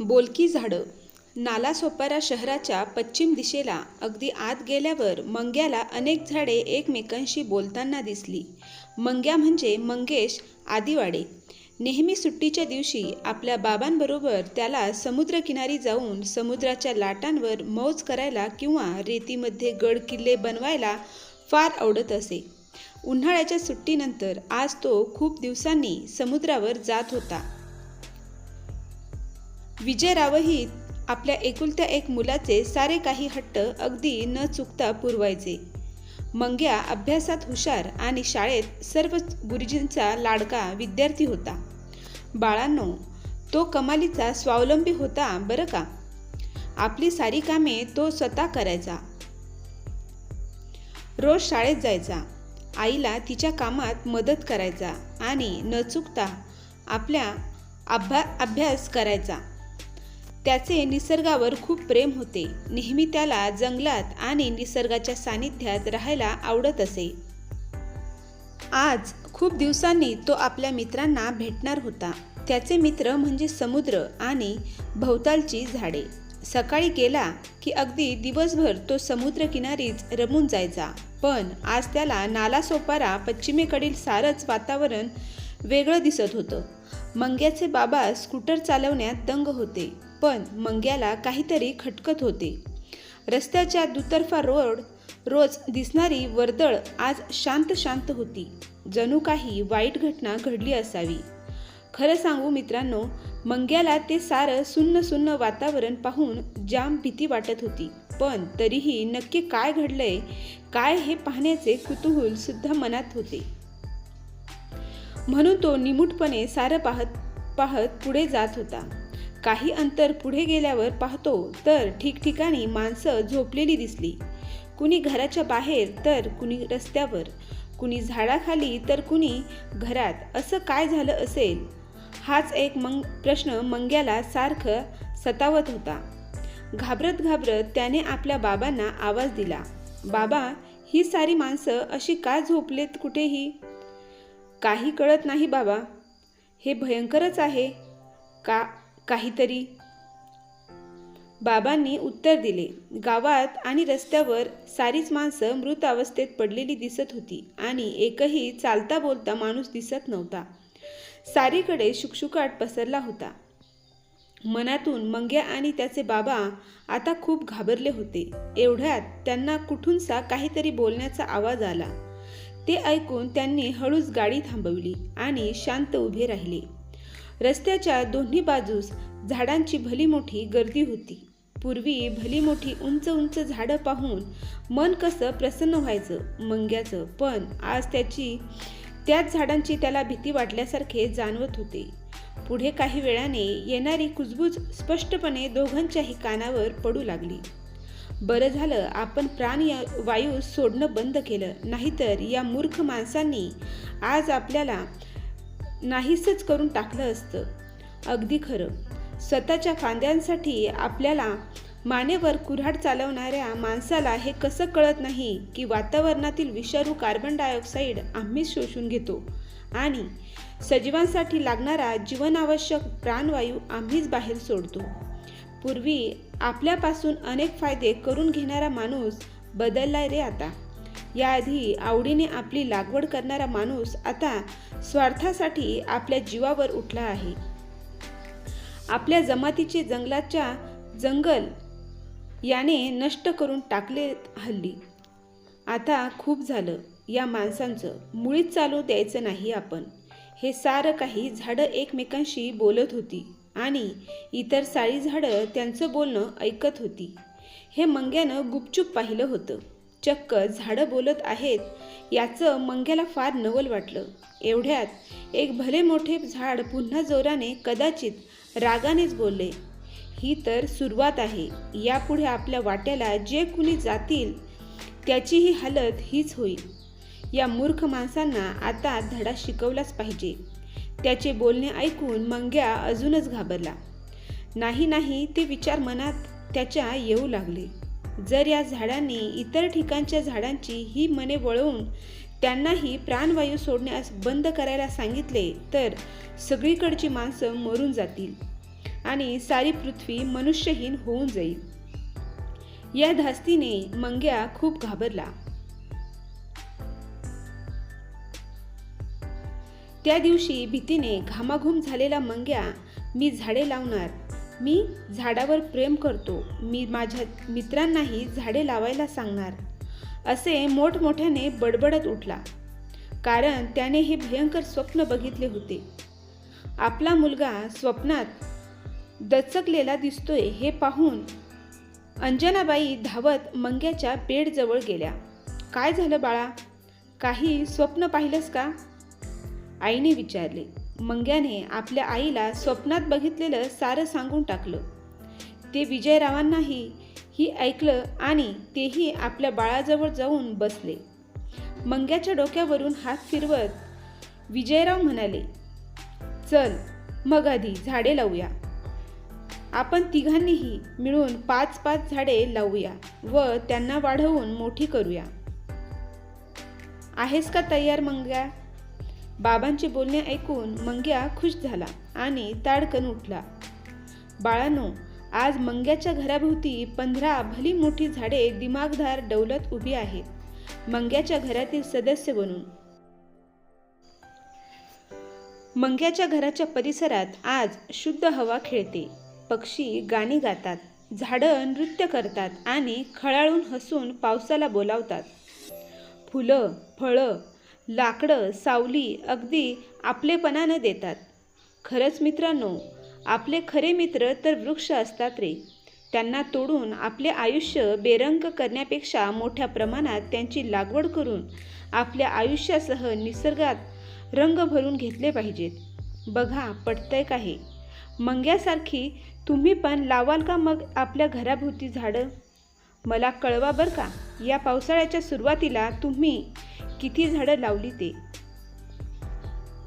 बोलकी झाडं. नालासोपारा शहराच्या पश्चिम दिशेला अगदी आत गेल्यावर मंग्याला अनेक झाडे एकमेकांशी बोलताना दिसली. मंग्या म्हणजे मंगेश आदिवाडे. नेहमी सुट्टीच्या दिवशी आपल्या बाबांबरोबर त्याला समुद्रकिनारी जाऊन समुद्राच्या लाटांवर मौज करायला किंवा रेतीमध्ये गड किल्ले बनवायला फार आवडत असे. उन्हाळ्याच्या सुट्टीनंतर आज तो खूप दिवसांनी समुद्रावर जात होता. विजयरावही आपल्या एकुलत्या एक मुलाचे सारे काही हट्ट अगदी न चुकता पुरवायचे. मंग्या अभ्यासात हुशार आणि शाळेत सर्व गुरुजींचा लाडका विद्यार्थी होता. बाळांनो तो कमालीचा स्वावलंबी होता बरं का? आपली सारी कामे तो स्वतः करायचा. रोज शाळेत जायचा. आईला तिच्या कामात मदत करायचा आणि न चुकता आपल्या अभ्या अभ्यास करायचा. त्याचे निसर्गावर खूप प्रेम होते. नेहमी त्याला जंगलात आणि निसर्गाच्या सानिध्यात राहायला आवडत असे. आज खूप दिवसांनी तो आपल्या मित्रांना भेटणार होता. त्याचे मित्र म्हणजे समुद्र आणि भोवतालची झाडे. सकाळी गेला की अगदी दिवसभर तो समुद्रकिनारीच रमून जायचा. पण आज त्याला नालासोपारा पश्चिमेकडील सारंच वातावरण वेगळं दिसत होतं. मंग्याचे बाबा स्कूटर चालवण्यात दंग होते. पण मंग्याला काहीतरी खटकत होते. रस्त्याच्या दुतर्फा रोड रोज दिसणारी वर्दळ आज शांत शांत होती. जणू काही वाईट घटना घडली असावी. खरं सांगू मित्रांनो मंग्याला ते सारं सुन्न सुन्न वातावरण पाहून जाम भीती वाटत होती. पण तरीही नक्की काय घडलंय काय हे पाहण्याचे कुतूहल सुद्धा मनात होते. म्हणून तो निमूटपणे सारं पाहत पाहत पुढे जात होता. काही अंतर पुढे गेल्यावर पाहतो तर ठिकठिकाणी माणसं झोपलेली दिसली. कुणी घराच्या बाहेर तर कुणी रस्त्यावर. कुणी झाडाखाली तर कुणी घरात. असं काय झालं असेल? हाच एक मंग प्रश्न मंग्याला सारखं सतावत होता. घाबरत घाबरत त्याने आपल्या बाबांना आवाज दिला. बाबा ही सारी माणसं अशी का झोपलेत कुठेही? काही कळत नाही बाबा. हे भयंकरच आहे. का काहीतरी. बाबांनी उत्तर दिले. गावात आणि रस्त्यावर सारीच माणसं मृत अवस्थेत पडलेली दिसत होती आणि एकही चालता बोलता माणूस दिसत नव्हता. सारीकडे शुकशुकाट पसरला होता. मनातून मंग्या आणि त्याचे बाबा आता खूप घाबरले होते. एवढ्यात त्यांना कुठूनसा काहीतरी बोलण्याचा आवाज आला. ते ऐकून त्यांनी हळूच गाडी थांबवली आणि शांत उभे राहिले. रस्त्याच्या दोन्ही बाजूस झाडांची भली मोठी गर्दी होती. पूर्वी भली मोठी उंच उंच झाडं पाहून मन कसं प्रसन्न व्हायचं मंग्याचं. पण आज त्याची त्याच झाडांची त्याला भीती वाटल्यासारखे जाणवत होते. पुढे काही वेळाने येणारी कुजबूज स्पष्टपणे दोघांच्याही कानावर पडू लागली. बरं झालं आपण प्राण वायू सोडणं बंद केलं. नाहीतर या मूर्ख माणसांनी आज आपल्याला नाहीसच करून टाकलं असतं. अगदी खरं. स्वतःच्या फांद्यांसाठी आपल्याला मानेवर कुऱ्हाड चालवणाऱ्या माणसाला हे कसं कळत नाही की वातावरणातील विषारू कार्बन डायऑक्साईड आम्हीच शोषून घेतो? आणि सजीवांसाठी लागणारा जीवनावश्यक प्राणवायू आम्हीच बाहेर सोडतो. पूर्वी आपल्यापासून अनेक फायदे करून घेणारा माणूस बदललाय रे आता. याआधी आवडीने आपली लागवड करणारा माणूस आता स्वार्थासाठी आपल्या जीवावर उठला आहे. आपल्या जमातीचे जंगलाच्या जंगल याने नष्ट करून टाकले हल्ली. आता खूप झालं. या माणसांचं मुळीच चालू द्यायचं नाही आपण. हे सारं काही झाडं एकमेकांशी बोलत होती आणि इतर सारी झाडं त्यांचं बोलणं ऐकत होती. हे मंग्यानं गुपचूप पाहिलं होतं. चक्क झाडं बोलत आहेत. याचं मंग्याला फार नवल वाटलं. एवढ्यात एक भले मोठे झाड पुन्हा जोराने कदाचित रागानेच बोलले. ही तर सुरुवात आहे. यापुढे आपल्या वाट्याला जे कुणी जातील त्याचीही हालत हीच होईल. या मूर्ख माणसांना आता धडा शिकवलाच पाहिजे. त्याचे बोलणे ऐकून मंग्या अजूनच घाबरला. नाही नाही ते विचार मनात त्याच्या येऊ लागले. जर या झाडांनी इतर ठिकाणच्या झाडांची ही मने वळवून त्यांनाही प्राणवायू सोडण्यास बंद करायला सांगितले तर सगळीकडची माणसं मरून जातील आणि सारी पृथ्वी मनुष्यहीन होऊन जाईल. या धास्तीने मंग्या खूप घाबरला. त्या दिवशी भीतीने घामाघूम झालेला मंग्या मी झाडे लावणार मी झाडावर प्रेम करतो. मी माझ्या मित्रांनाही झाडे लावायला सांगणार. असे मोठमोठ्याने बडबडत उठला. कारण त्याने हे भयंकर स्वप्न बघितले होते. आपला मुलगा स्वप्नात दचकलेला दिसतोय हे पाहून अंजनाबाई धावत मंग्याच्या बेडजवळ गेल्या. काय झालं बाळा? काही स्वप्न पाहिलंस का? आईने विचारले. मंग्याने आपल्या आईला स्वप्नात बघितलेलं सारं सांगून टाकलं. ते विजयरावांनाही ही ऐकलं आणि तेही आपल्या बाळाजवळ जाऊन बसले. मंग्याच्या डोक्यावरून हात फिरवत विजयराव म्हणाले चल मग आधी झाडे लावूया. आपण तिघांनीही मिळून पाच पाच झाडे लावूया व त्यांना वाढवून मोठी करूया. आहेस का तयार मंग्या? बाबांचे बोलणे ऐकून मंग्या खुश झाला आणि ताडकन उठला. बाळानो आज मंग्याच्या घराभोवती पंधरा भली मोठी झाडे दिमागदार डौलत उभी आहेत. मंग्याच्या घरातील सदस्य बनून. मंग्याच्या घराच्या परिसरात आज शुद्ध हवा खेळते. पक्षी गाणी गातात झाडं नृत्य करतात आणि खळाळून हसून पावसाला बोलावतात. फुलं फळं लाकडं सावली अगदी आपलेपणानं देतात. खरंच मित्रांनो आपले खरे मित्र तर वृक्ष असतात रे. त्यांना तोडून आपले आयुष्य बेरंग करण्यापेक्षा मोठ्या प्रमाणात त्यांची लागवड करून आपल्या आयुष्यासह निसर्गात रंग भरून घेतले पाहिजेत. बघा पटतंय का हे? मंग्यासारखी तुम्ही पण लावाल का मग आपल्या घराभोवती झाडं? मला कळवा बरं का या पावसाळ्याच्या सुरुवातीला तुम्ही किती झाडं लावली ते?